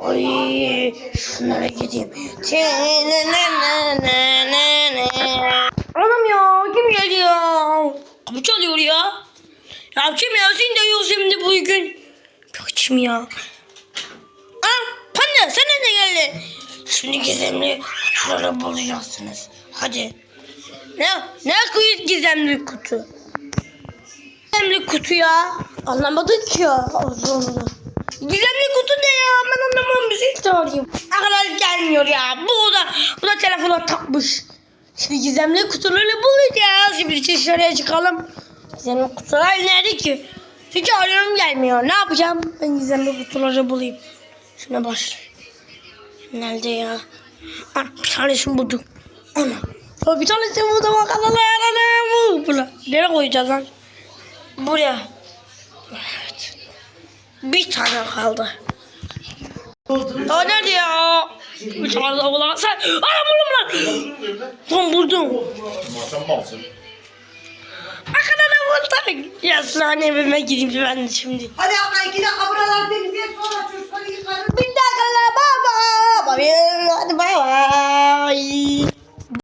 Ay şunlara gideyim. Anam ya kim geliyor? Kapı çalıyor ya. Ya kim ya sen de yok şimdi bugün. Kim ya? Anam panda sen de geldin. Şimdi gizemli kutuları bulacaksınız. Hadi. Ne? Ne kuyu gizemli kutu? Gizemli kutu ya. Anlamadık ya. Gizemli kutu ne ya? Ben anlamam çağırayım. Akıllar gelmiyor ya. Bu da, bu da telefona takmış. Şimdi gizemli kutuları bulacağız. Şimdi dışarıya çıkalım. Gizemli kutular nerede ki? Hiç arıyorum gelmiyor. Ne yapacağım? Ben gizemli kutuları bulayım. Şuna başlayayım. Nerede ya? Ana bir tanesini buldum. Ana. Ya bir tanesini buldum. Bakalım bu. Bula. Nereye koyacağız lan? Buraya. Evet. Bir tane kaldı. O nerede ya? Üç arada olan sen. Anam vurum lan. Lan vurdum. Sen malsın. Akadana vurdum. Ya sınavın evime gideyim ben de şimdi. Hadi abla iki dakika buraları temizle sonra çocukları yıkarım. Bir dakika baba. Hadi bay bay.